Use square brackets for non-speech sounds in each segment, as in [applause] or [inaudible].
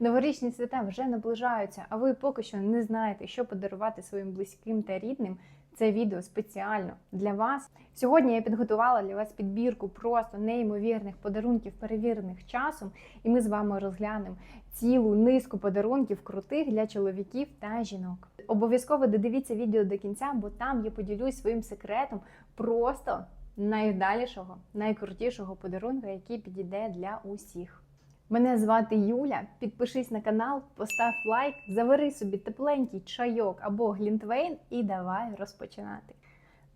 Новорічні свята вже наближаються, а ви поки що не знаєте, що подарувати своїм близьким та рідним. Це відео спеціально для вас. Сьогодні я підготувала для вас підбірку просто неймовірних подарунків, перевірених часом, і ми з вами розглянемо цілу низку подарунків крутих для чоловіків та жінок. Обов'язково додивіться відео до кінця, бо там я поділюсь своїм секретом просто найвдалішого, найкрутішого подарунка, який підійде для усіх. Мене звати Юля. Підпишись на канал, постав лайк, завари собі тепленький чайок або глінтвейн і давай розпочинати.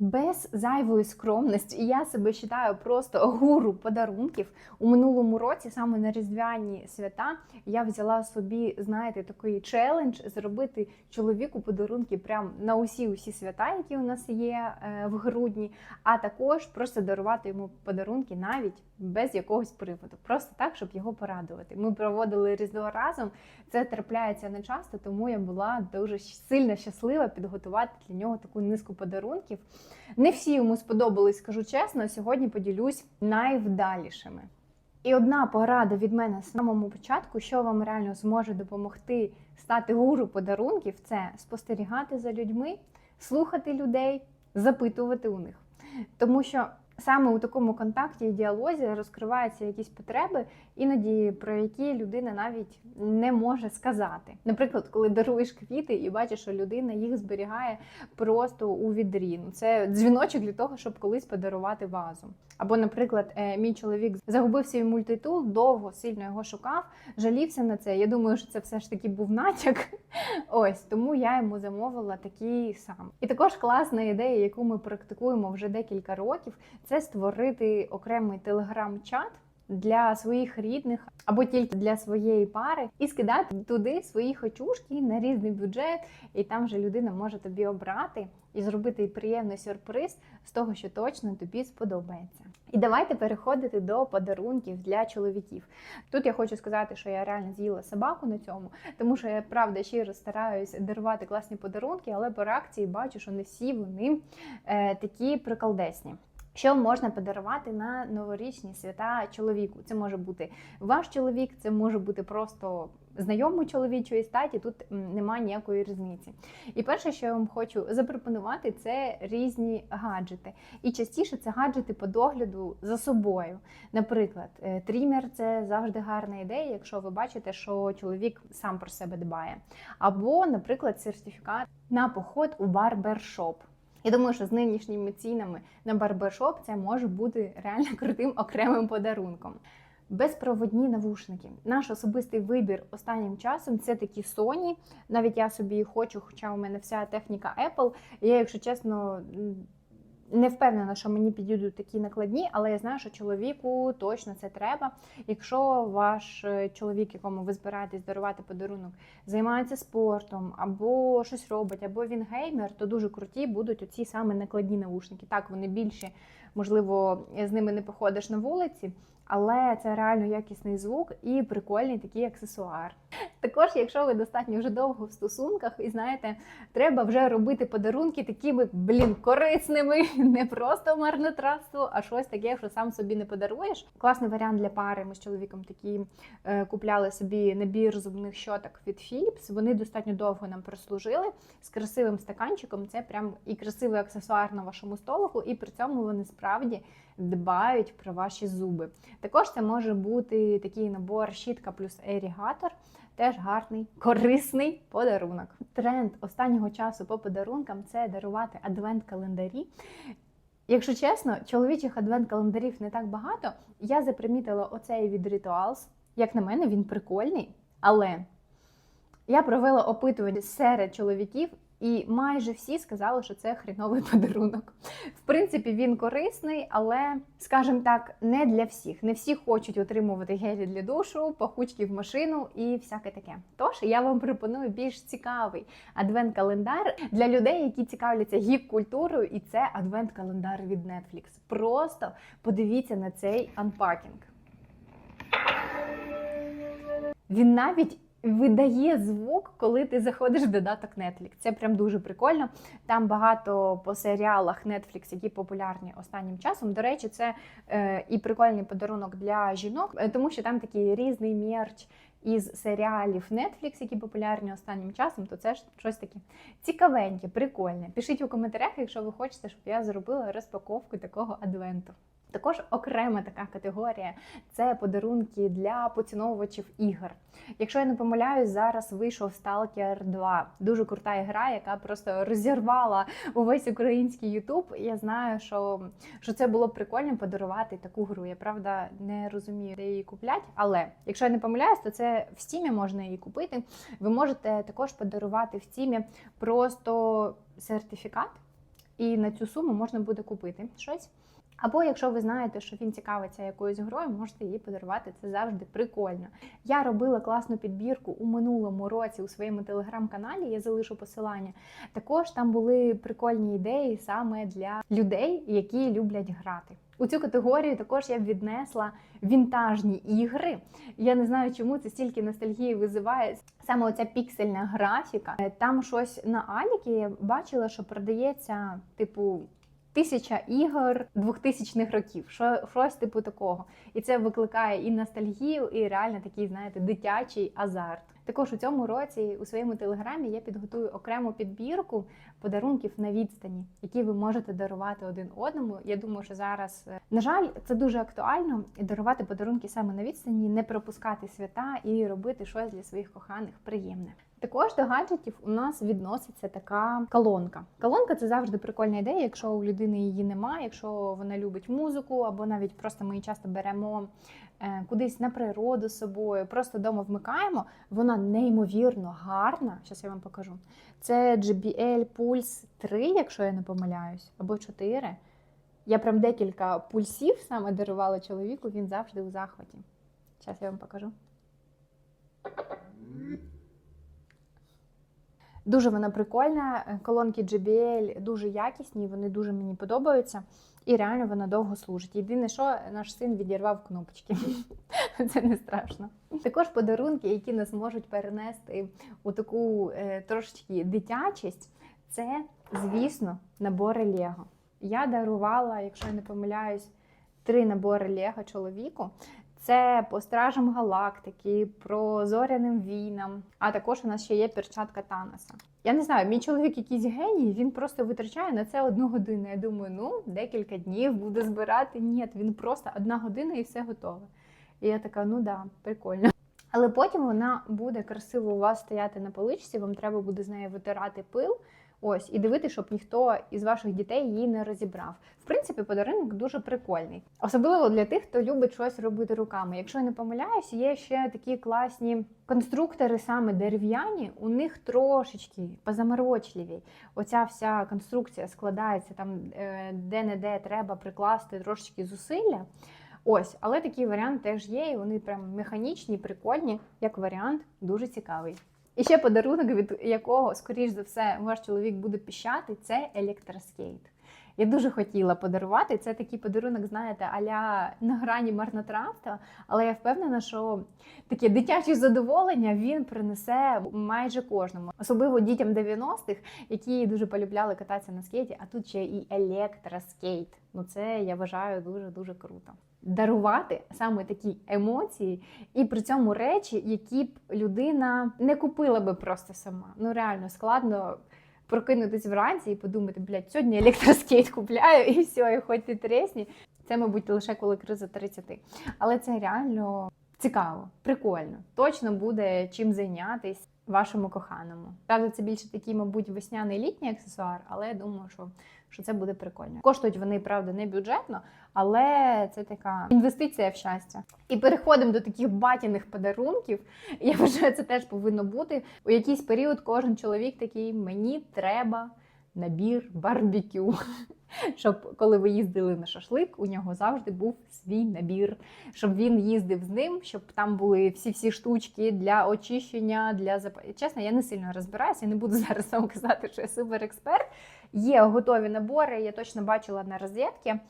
Без зайвої скромності я себе вважаю просто гуру подарунків. У минулому році, саме на різдвяні свята, я взяла собі, знаєте, такий челендж зробити чоловіку подарунки прям на усі усі свята, які у нас є е, в грудні, а також просто дарувати йому подарунки навіть без якогось приводу, просто так, щоб його порадувати. Ми проводили різдво разом. Це трапляється не часто, тому я була дуже сильно щаслива підготувати для нього таку низку подарунків. Не всі йому сподобались, скажу чесно. Сьогодні поділюсь найвдалішими. І одна порада від мене з самому початку, що вам реально зможе допомогти стати гуру подарунків, це спостерігати за людьми, слухати людей, запитувати у них. Тому що саме у такому контакті і діалозі розкриваються якісь потреби, іноді про які людина навіть не може сказати. Наприклад, коли даруєш квіти і бачиш, що людина їх зберігає просто у відрі. Ну, Це дзвіночок для того, щоб колись подарувати вазу. Або, наприклад, е, мій чоловік загубив свій мультитул, довго сильно його шукав, жалівся на це. Я думаю, що це все ж таки був натяк. [laughs] Ось тому я йому замовила такий сам. І також класна ідея, яку ми практикуємо вже декілька років, це створити окремий телеграм-чат. Для своїх рідних або тільки для своєї пари, і скидати туди свої хочушки на різний бюджет, і там вже людина може тобі обрати і зробити приємний сюрприз з того, що точно тобі сподобається. І давайте переходити до подарунків для чоловіків. Тут я хочу сказати, що я реально з'їла собаку на цьому, тому що я правда щиро стараюся дарувати класні подарунки, але по реакції бачу, що не всі вони е, такі приколдесні. Що можна подарувати на новорічні свята чоловіку? Це може бути ваш чоловік, це може бути просто знайомий чоловічої статі. Тут немає ніякої різниці. І перше, що я вам хочу запропонувати, це різні гаджети. І частіше це гаджети по догляду за собою. Наприклад, е, трімер це завжди гарна ідея, якщо ви бачите, що чоловік сам про себе дбає. Або, наприклад, сертифікат на поход у барбершоп. Я думаю, що з нинішніми цінами на барбершоп це може бути реально [laughs] крутим окремим подарунком. Безпроводні навушники. Наш особистий вибір останнім часом це такі Sony. Навіть я собі хочу, хоча у мене вся техніка Apple. Я, якщо чесно, не впевнена, що мені підійдуть такі накладні, але я знаю, що чоловіку точно це треба. Якщо ваш е, чоловік, якому ви збираєтесь дарувати подарунок, займається спортом або щось робить, або він геймер, то дуже круті будуть оці саме накладні наушники. Так, вони більші, можливо, з ними не походиш на вулиці але це реально якісний звук і прикольний такий аксесуар. Також, якщо ви достатньо вже довго в стосунках, і знаєте, треба вже робити подарунки такими, блін, корисними, [laughs] не просто марнотратство, а щось таке, що сам собі не подаруєш. Класний варіант для пари. Ми з чоловіком такі е, купляли собі набір зубних щоток від Philips. Вони достатньо довго нам прослужили з красивим стаканчиком. Це прям і красивий аксесуар на вашому столику, і при цьому вони справді дбають про ваші зуби. Також це може бути такий набор щітка плюс ерігатор. Теж гарний, корисний подарунок. Тренд останнього часу по подарункам це дарувати адвент-календарі. Якщо чесно, чоловічих адвент-календарів не так багато. Я запримітила оцей від Rituals. Як на мене, він прикольний, але я провела опитування серед чоловіків, і майже всі сказали, що це хріновий [laughs] подарунок. В принципі, він корисний, але, скажімо так, не для всіх. Не всі хочуть отримувати гелі для душу, пахучки в машину і всяке таке. Тож я вам пропоную більш цікавий адвент-календар для людей, які цікавляться гіп-культурою, і це адвент-календар від Netflix. Просто подивіться на цей анпакінг. Він навіть видає звук, коли ти заходиш в додаток Netflix. Це прям дуже прикольно. Там багато по серіалах Netflix, які популярні останнім часом. До речі, це е, і прикольний подарунок для жінок, е, тому що там такий різний мерч із серіалів Netflix, які популярні останнім часом, то це ж щось таке цікавеньке, прикольне. Пишіть у коментарях, якщо ви хочете, щоб я зробила розпаковку такого адвенту. Також окрема така категорія це подарунки для поціновувачів ігор. Якщо я не помиляюсь, зараз вийшов Stalker 2. Дуже крута гра, яка просто розірвала увесь український Ютуб. Я знаю, що, що це було б прикольно подарувати таку гру. Я правда не розумію, де її куплять. Але якщо я не помиляюсь, то це в стімі можна її купити. Ви можете також подарувати в стімі просто сертифікат, і на цю суму можна буде купити щось. Або якщо ви знаєте, що він цікавиться якоюсь грою, можете її подарувати. Це завжди прикольно. Я робила класну підбірку у минулому році у своєму телеграм-каналі. Я залишу посилання. Також там були прикольні ідеї саме для людей, які люблять грати. У цю категорію також я б віднесла вінтажні ігри. Я не знаю, чому це стільки ностальгії визиває саме оця піксельна графіка. Там щось на Алікі я бачила, що продається, типу. Тисяча ігор 2000-х років, що щось типу такого, і це викликає і ностальгію, і реально такий, знаєте, дитячий азарт. Також у цьому році у своєму телеграмі я підготую окрему підбірку подарунків на відстані, які ви можете дарувати один одному. Я думаю, що зараз, е, на жаль, це дуже актуально дарувати подарунки саме на відстані, не пропускати свята і робити щось для своїх коханих приємне. Також до гаджетів у нас відноситься така колонка. Колонка це завжди прикольна ідея, якщо у людини її немає, якщо вона любить музику, або навіть просто ми її часто беремо е, кудись на природу з собою, просто вдома вмикаємо. Вона неймовірно гарна. Зараз я вам покажу. Це JBL Pulse 3, якщо я не помиляюсь, або 4. Я прям декілька пульсів саме дарувала чоловіку, він завжди у захваті. Зараз я вам покажу. Дуже вона прикольна. е, Колонки JBL дуже якісні, вони дуже мені подобаються. І реально вона довго служить. Єдине, що наш син відірвав кнопочки. [laughs] Це не страшно. Також подарунки, які нас можуть перенести у таку е, трошечки дитячість, це, звісно, набори Лего. Я дарувала, якщо я не помиляюсь, три набори Лего чоловіку. Це по стражам галактики, про зоряним війнам. А також у нас ще є перчатка Таноса. Я не знаю, мій чоловік якийсь геній, він просто витрачає на це одну годину. Я думаю, ну декілька днів буде збирати. Ні, він просто одна година і все готове. І я така, ну да, прикольно. Але потім вона буде красиво у вас стояти на поличці, вам треба буде з нею витирати пил. Ось, і дивитися, щоб ніхто із ваших дітей її не розібрав. В принципі, подарунок дуже прикольний, особливо для тих, хто любить щось робити руками. Якщо я не помиляюсь, є ще такі класні конструктори, саме дерев'яні. У них трошечки позаморочливі. Оця вся конструкція складається там, е, де-не-де треба прикласти трошечки зусилля. Ось, але такий варіант теж є, і вони прям механічні, прикольні, як варіант, дуже цікавий. І ще подарунок, від якого, скоріш за все, ваш чоловік буде піщати, це електроскейт. Я дуже хотіла подарувати. Це такий подарунок, знаєте, аля на грані марнотравства, але я впевнена, що таке дитяче задоволення він принесе майже кожному, особливо дітям 90-х, які дуже полюбляли кататися на скейті, а тут ще і електроскейт. Ну це я вважаю дуже дуже круто. Дарувати саме такі емоції, і при цьому речі, які б людина не купила би просто сама. Ну реально складно прокинутись вранці і подумати, блядь, сьогодні електроскейт купляю і все, і хоч ти тресні. Це, мабуть, лише коли криза 30. Але це реально цікаво, прикольно. Точно буде чим зайнятись вашому коханому. Правда, це більше такий, мабуть, весняний літній аксесуар, але я думаю, що, що це буде прикольно. Коштують вони, правда, не бюджетно, але це така інвестиція в щастя. І переходимо до таких батіних подарунків. Я вважаю, це теж повинно бути. У якийсь період кожен чоловік такий: мені треба набір барбекю. [laughs] Щоб коли ви їздили на шашлик, у нього завжди був свій набір, щоб він їздив з ним, щоб там були всі-всі штучки для очищення, для зап... Чесно, я не сильно розбираюся, я не буду [laughs] зараз вам казати, що я суперексперт. Є готові набори, я точно бачила на розетки.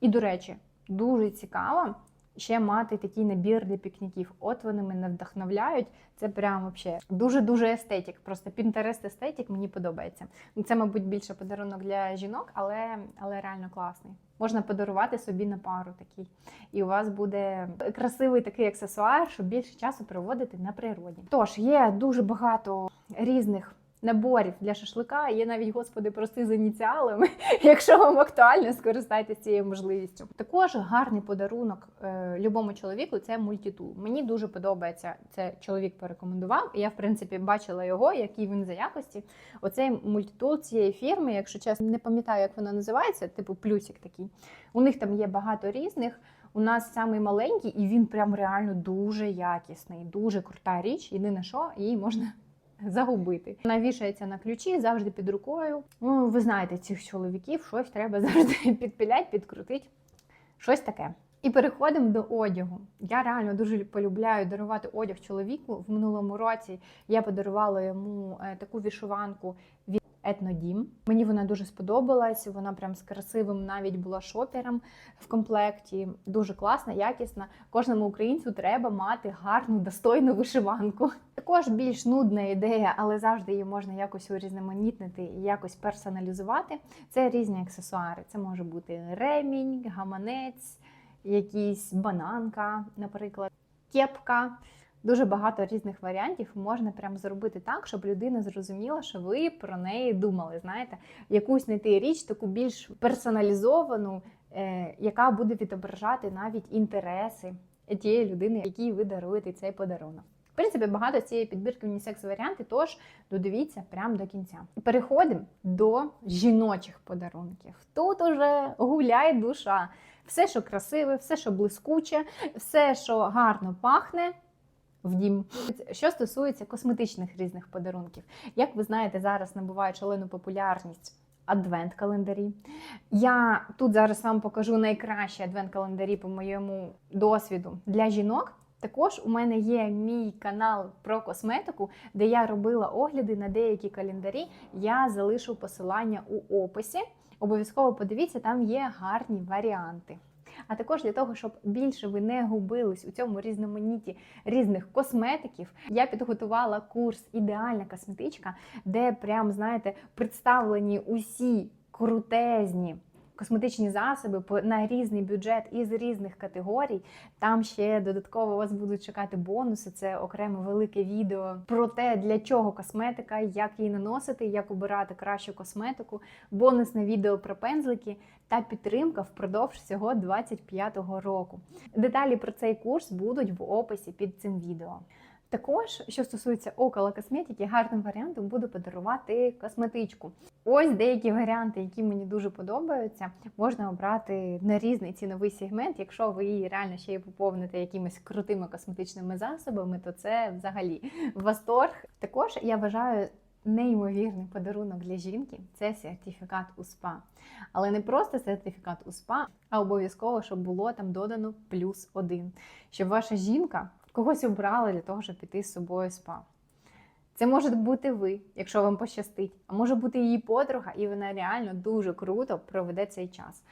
І, до речі, дуже цікаво, ще мати такий набір для пікніків. От вони мене вдохновляють. Це прям вообще дуже-дуже естетик. Просто Pinterest естетик мені подобається. Ну, Це, мабуть, більше подарунок для жінок, але, але реально класний. Можна подарувати собі на пару такий. І у вас буде красивий такий аксесуар, щоб більше часу проводити на природі. Тож є дуже багато різних. Наборів для шашлика є навіть господи, прости з ініціалами. [laughs] Якщо вам актуально, скористайтеся цією можливістю. Також гарний подарунок е, любому чоловіку це мультитул. Мені дуже подобається. Це чоловік порекомендував. Я, в принципі, бачила його, який він за якості. Оцей мультитул цієї фірми, якщо чесно, не пам'ятаю, як вона називається, типу плюсик такий. У них там є багато різних. У нас самий маленький, і він прям реально дуже якісний, дуже крута річ. Єдине, що її можна загубити. Вона вішається на ключі завжди під рукою. Ну, ви знаєте, цих чоловіків щось треба [laughs] завжди підпілять, підкрутити. Щось таке. І переходимо до одягу. Я реально дуже полюбляю дарувати одяг чоловіку. В минулому році я подарувала йому е, таку вішуванку Етнодім. Мені вона дуже сподобалась. Вона прям з красивим навіть була шопером в комплекті. Дуже класна, якісна. Кожному українцю треба мати гарну, достойну вишиванку. Також більш нудна ідея, але завжди її можна якось урізноманітнити і якось персоналізувати. Це різні аксесуари. Це може бути ремінь, гаманець, якийсь бананка, наприклад, кепка. Дуже багато різних варіантів можна прям зробити так, щоб людина зрозуміла, що ви про неї думали. Знаєте, якусь знайти річ, таку більш персоналізовану, е, яка буде відображати навіть інтереси тієї людини, якій ви даруєте цей подарунок. В принципі, багато цієї підбірки унісекс варіанти, тож додивіться прямо до кінця. Переходимо до жіночих подарунків. Тут уже гуляє душа. Все, що красиве, все, що блискуче, все, що гарно пахне. В дім. Що стосується косметичних різних подарунків, як ви знаєте, зараз набувають шалену популярність адвент-календарі. Я тут зараз вам покажу найкращі адвент-календарі по моєму досвіду для жінок. Також у мене є мій канал про косметику, де я робила огляди на деякі календарі. Я залишу посилання у описі. Обов'язково подивіться, там є гарні варіанти. А також для того, щоб більше ви не губились у цьому різноманітті різних косметиків, я підготувала курс Ідеальна косметичка, де прям знаєте представлені усі крутезні. Косметичні засоби на різний бюджет із різних категорій. Там ще додатково вас будуть чекати бонуси. Це окреме велике відео про те, для чого косметика, як її наносити, як обирати кращу косметику, бонусне відео про пензлики та підтримка впродовж всього 25-го року. Деталі про цей курс будуть в описі під цим відео. Також, що стосується около косметики, гарним варіантом буде подарувати косметичку. Ось деякі варіанти, які мені дуже подобаються, можна обрати на різний ціновий сегмент. Якщо ви її реально ще й поповните якимись крутими косметичними засобами, то це взагалі восторг. Також я вважаю. Неймовірний подарунок для жінки це сертифікат у СПА. Але не просто сертифікат у СПА, а обов'язково, щоб було там додано плюс один. Щоб ваша жінка когось обрала для того, щоб піти з собою спа. Це може бути ви, якщо вам пощастить, а може бути її подруга, і вона реально дуже круто проведе цей час.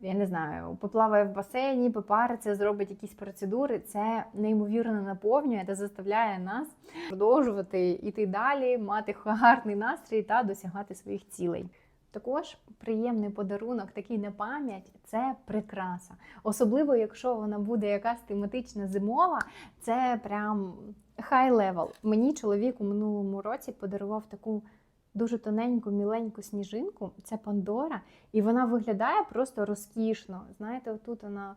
Я не знаю, поплаває в басейні, попариться, зробить якісь процедури. Це неймовірно наповнює та заставляє нас продовжувати йти далі, мати гарний настрій та досягати своїх цілей. Також приємний подарунок, такий на пам'ять це прикраса. Особливо, якщо вона буде якась тематична зимова, це прям хай левел. Мені чоловік у минулому році подарував таку дуже тоненьку, міленьку сніжинку. Це Пандора, і вона виглядає просто розкішно. Знаєте, отут вона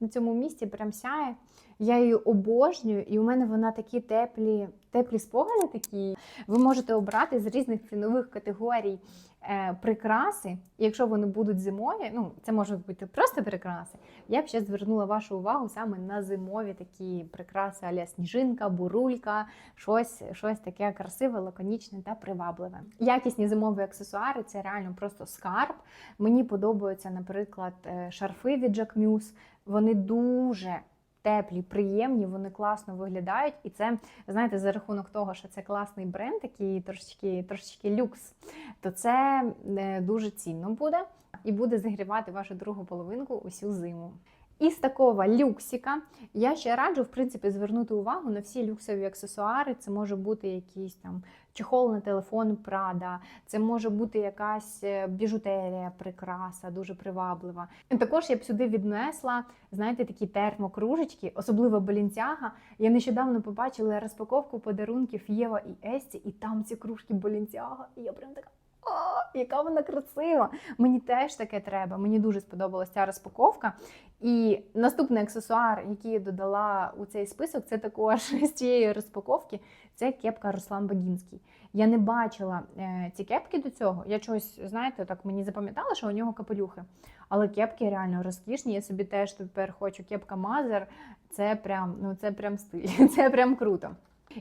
на цьому місці прям сяє. Я її обожнюю, і у мене вона такі теплі, теплі спогади. Такі ви можете обрати з різних цінових категорій е, прикраси. Якщо вони будуть зимові, ну це можуть бути просто прикраси. Я б ще звернула вашу увагу саме на зимові такі прикраси, аля сніжинка, бурулька, щось, щось таке красиве, лаконічне та привабливе. Якісні зимові аксесуари це реально просто скарб. Мені подобаються, наприклад, е, шарфи від Jacquemus. Вони дуже теплі, приємні, вони класно виглядають. І це, знаєте, за рахунок того, що це класний бренд, який трошечки, трошечки люкс, то це е, дуже цінно буде і буде загрівати вашу другу половинку усю зиму. Із такого люксика я ще раджу, в принципі, звернути увагу на всі люксові аксесуари. Це може бути якийсь там чехол на телефон Прада, це може бути якась е, біжутерія, прикраса, дуже приваблива. Також я б сюди віднесла, знаєте, такі термокружечки, особливо Болінцяга. Я нещодавно побачила розпаковку подарунків Єва і Есті, і там ці кружки Болінцяга. І я прям така. О, яка вона красива! Мені теж таке треба. Мені дуже сподобалася ця розпаковка. І наступний аксесуар, який я додала у цей список, це також [laughs] з цієї розпаковки. Це кепка Руслан Багінський. Я не бачила е, ці кепки до цього. Я чогось, знаєте, так мені запам'ятала, що у нього капелюхи. Але кепки реально розкішні. Я собі теж тепер хочу кепка Мазер. Це прям, ну це прям стиль, [laughs] це прям круто.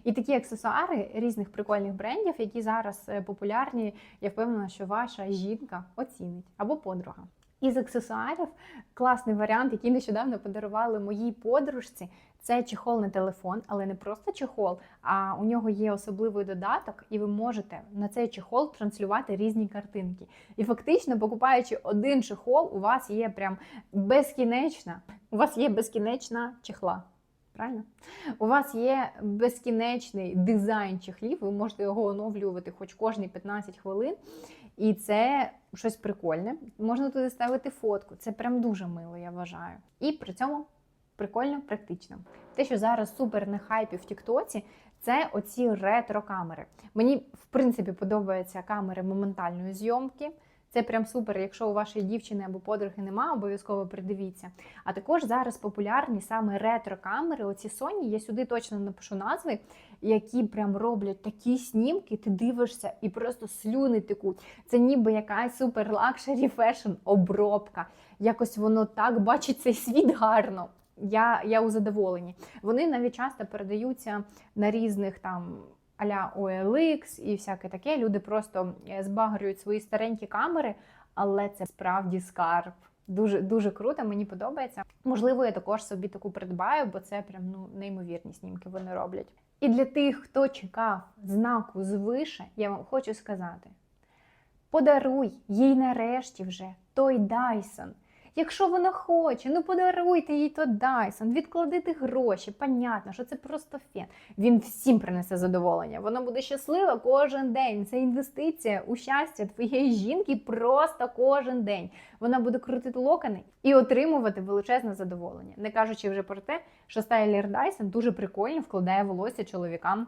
І такі аксесуари різних прикольних брендів, які зараз е, популярні, я впевнена, що ваша жінка оцінить або подруга. Із аксесуарів класний варіант, який нещодавно подарували моїй подружці. Це чехол на телефон, але не просто чехол, а у нього є особливий додаток, і ви можете на цей чехол транслювати різні картинки. І фактично, покупаючи один чехол, у вас є прям безкінечна, у вас є безкінечна чехла. Правильно? У вас є безкінечний дизайн чехлів, ви можете його оновлювати хоч кожні 15 хвилин. І це щось прикольне. Можна туди ставити фотку. Це прям дуже мило, я вважаю. І при цьому прикольно, практично. Те, що зараз супер на хайпі в Тіктоці, це оці ретро-камери. Мені, в принципі, подобаються камери моментальної зйомки. Це прям супер, якщо у вашої дівчини або подруги немає, обов'язково придивіться. А також зараз популярні саме ретро-камери. Оці Sony, я сюди точно напишу назви, які прям роблять такі снімки, ти дивишся і просто слюни текуть. Це ніби якась супер лакшері фешн обробка. Якось воно так бачить цей світ гарно. Я, Я у задоволенні. Вони навіть часто передаються на різних там а-ля OLX і всяке таке. Люди просто е, збагрюють свої старенькі камери, але це справді скарб. Дуже дуже круто, мені подобається. Можливо, я також собі таку придбаю, бо це прям ну неймовірні снімки вони роблять. І для тих, хто чекав знаку звише, я вам хочу сказати: подаруй їй нарешті вже той Dyson. Якщо вона хоче, ну подаруйте їй то Dyson, відкладити гроші. Понятно, що це просто фен. Він всім принесе задоволення. Вона буде щаслива кожен день. Це інвестиція у щастя твоєї жінки просто кожен день. Вона буде крутити локони і отримувати величезне задоволення. Не кажучи вже про те, що стайлер Dyson дуже прикольно вкладає волосся чоловікам.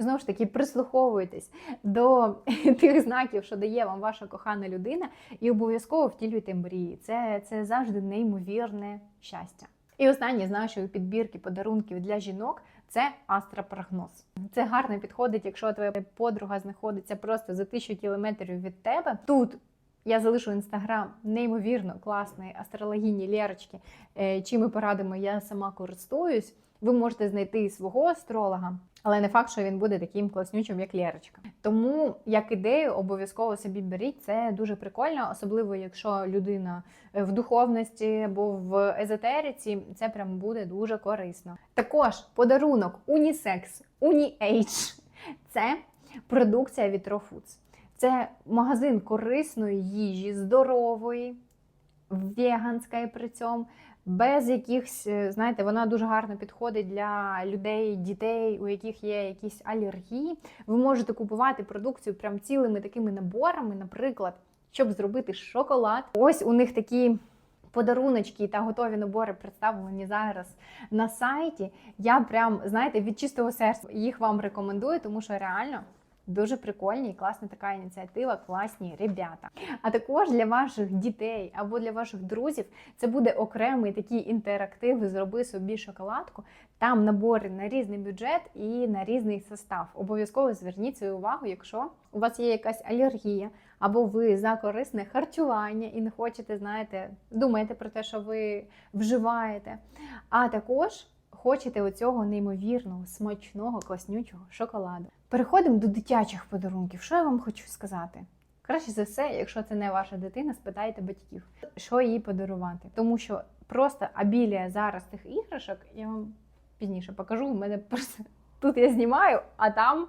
Знову ж таки, прислуховуйтесь до [laughs] тих знаків, що дає вам ваша кохана людина, і обов'язково втілюйте мрії. Це, Це завжди неймовірне щастя. І останнє з нашої підбірки подарунків для жінок це астропрогноз. Це гарно підходить, якщо твоя подруга знаходиться просто за тисячу кілометрів від тебе. Тут я залишу інстаграм неймовірно класної астрологіні Лєрочки, е, чими порадимо я сама користуюсь. Ви можете знайти свого астролога. Але не факт, що він буде таким класнючим, як Лєрочка. Тому, як ідею, обов'язково собі беріть. Це дуже прикольно, особливо якщо людина в духовності або в езотериці, це прям буде дуже корисно. Також подарунок Unisex, UniAge – це продукція від Foods. Це магазин корисної їжі, здорової, веганської при цьому без якихось, е, знаєте, вона дуже гарно підходить для людей, дітей, у яких є якісь алергії. Ви можете купувати продукцію прям цілими такими наборами, наприклад, щоб зробити шоколад. Ось у них такі. Подаруночки та готові набори представлені зараз на сайті. Я прям, знаєте, від чистого серця їх вам рекомендую, тому що реально Дуже прикольні і класна така ініціатива, класні ребята. А також для ваших дітей або для ваших друзів це буде окремий такий інтерактив. Зроби собі шоколадку. Там набори на різний бюджет і на різний состав. Обов'язково зверніть свою увагу, якщо у вас є якась алергія, або ви за корисне харчування і не хочете, знаєте, думаєте про те, що ви вживаєте. А також хочете оцього неймовірного, смачного, класнючого шоколаду. Переходимо до дитячих подарунків. Що я вам хочу сказати? Краще за все, якщо це не ваша дитина, спитайте батьків, що їй подарувати. Тому що просто абілія зараз тих іграшок, я вам пізніше покажу. У мене просто [laughs] тут я знімаю, а там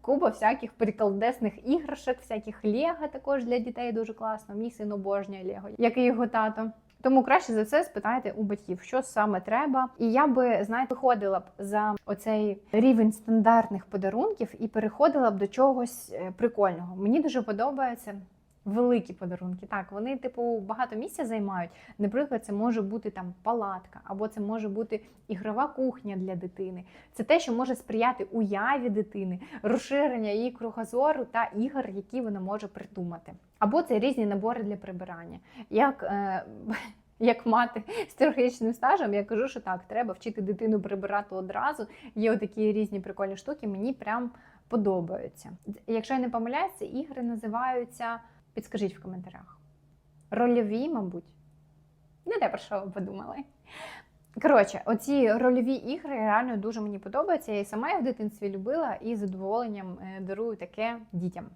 купа всяких приколдесних іграшок, всяких лего також для дітей дуже класно. Мій син обожнює лего, як і його тато. Тому краще за все спитайте у батьків, що саме треба. І я би знаєте, виходила б за оцей рівень стандартних подарунків і переходила б до чогось е, прикольного. Мені дуже подобається. Великі подарунки, так вони типу багато місця займають. Наприклад, це може бути там палатка, або це може бути ігрова кухня для дитини. Це те, що може сприяти уяві дитини, розширення її кругозору та ігор, які вона може придумати. Або це різні набори для прибирання. Як е, [laughs] як мати з трьохрічним стажем, я кажу, що так, треба вчити дитину прибирати одразу. Є отакі різні прикольні штуки, мені прям подобаються. Якщо я не помиляюсь, ці ігри називаються, підскажіть в коментарях. Рольові, мабуть. Не те, про що ви подумали. Коротше, оці рольові ігри реально дуже мені подобаються. Я і сама їх в дитинстві любила і задоволенням е, дарую таке дітям.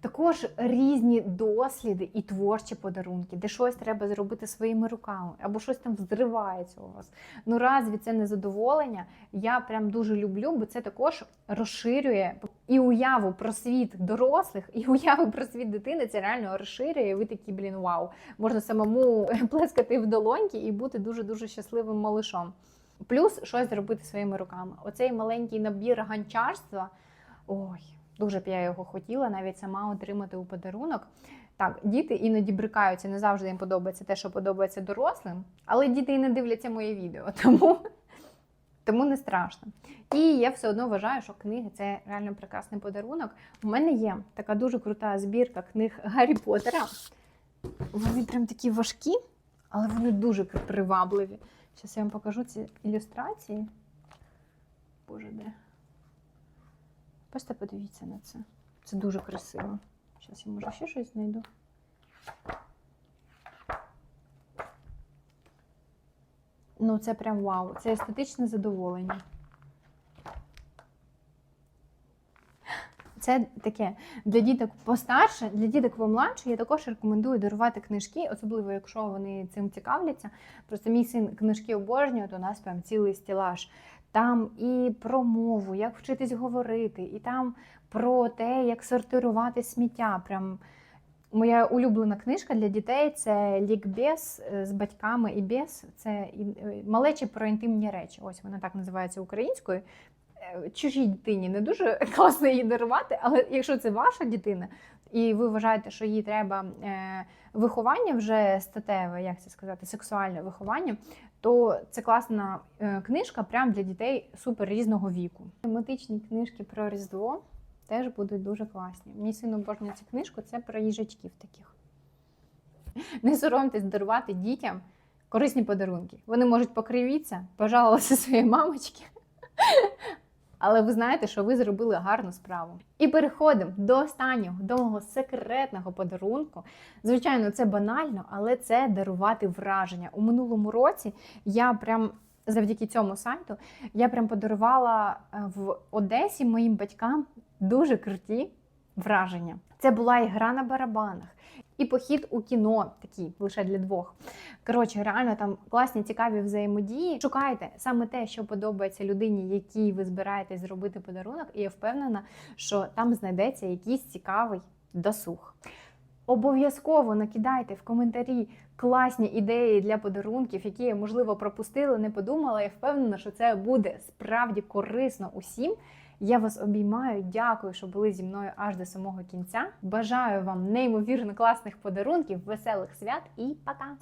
Також різні досліди і творчі подарунки, де щось треба зробити своїми руками, або щось там взривається у вас. Ну, разві це не задоволення? Я прям дуже люблю, бо це також розширює і уяву про світ дорослих, і уяву про світ дитини. Це реально розширює. і Ви такі, блін, вау. Можна самому [laughs] плескати в долоньки і бути дуже дуже щасливим малишом. Плюс щось зробити своїми руками. Оцей маленький набір ганчарства. Ой. Дуже б я його хотіла, навіть сама отримати у подарунок. Так, діти іноді брикаються, не завжди їм подобається те, що подобається дорослим, але діти і не дивляться моє відео, [laughs] тому тому не страшно. І я все одно вважаю, що книги це реально прекрасний подарунок. У мене є така дуже крута збірка книг Гаррі Поттера. Вони прям такі важкі, але вони дуже привабливі. Зараз я вам покажу ці ілюстрації. Боже, де? Просто подивіться на це. Це дуже красиво. Зараз я може ще щось знайду. Ну, це прям вау. Це естетичне задоволення. Це таке для діток постарше, для діток помладше я також рекомендую дарувати книжки, особливо якщо вони цим цікавляться. Просто мій син книжки обожнює, то у нас прям цілий стілаж. Там і про мову, як вчитись говорити, і там про те, як сортирувати сміття. Прям Моя улюблена книжка для дітей це лікбез з батьками і без. Це е, малечі про інтимні речі. Ось вона так називається українською. Е, чужій дитині не дуже [laughs] класно її дарувати, але якщо це ваша дитина, і ви вважаєте, що їй треба е, виховання вже статеве, як це сказати, сексуальне виховання, то це класна е, книжка прям для дітей супер різного віку. Тематичні книжки про Різдво теж будуть дуже класні. Мені син обожнює цю книжку, це про їжачків таких. [laughs] Не соромтесь дарувати дітям корисні подарунки. Вони можуть покривітися, пожалуватися [laughs] своїй мамочці. Але ви знаєте, що ви зробили гарну справу. І переходимо до останнього, до мого секретного подарунку. Звичайно, це банально, але це дарувати враження. У минулому році я прям. Завдяки цьому сайту я прям подарувала е, в Одесі моїм батькам дуже круті враження. Це була і гра на барабанах, і похід у кіно, такий лише для двох. Коротше, реально там класні, цікаві взаємодії. Шукайте саме те, що подобається людині, якій ви збираєтесь зробити подарунок, і я впевнена, що там знайдеться якийсь цікавий досуг. Обов'язково накидайте в коментарі класні ідеї для подарунків, які я, можливо, пропустила, не подумала. Я впевнена, що це буде справді корисно усім. Я вас обіймаю, дякую, що були зі мною аж до самого кінця. Бажаю вам неймовірно класних подарунків, веселих свят і пока!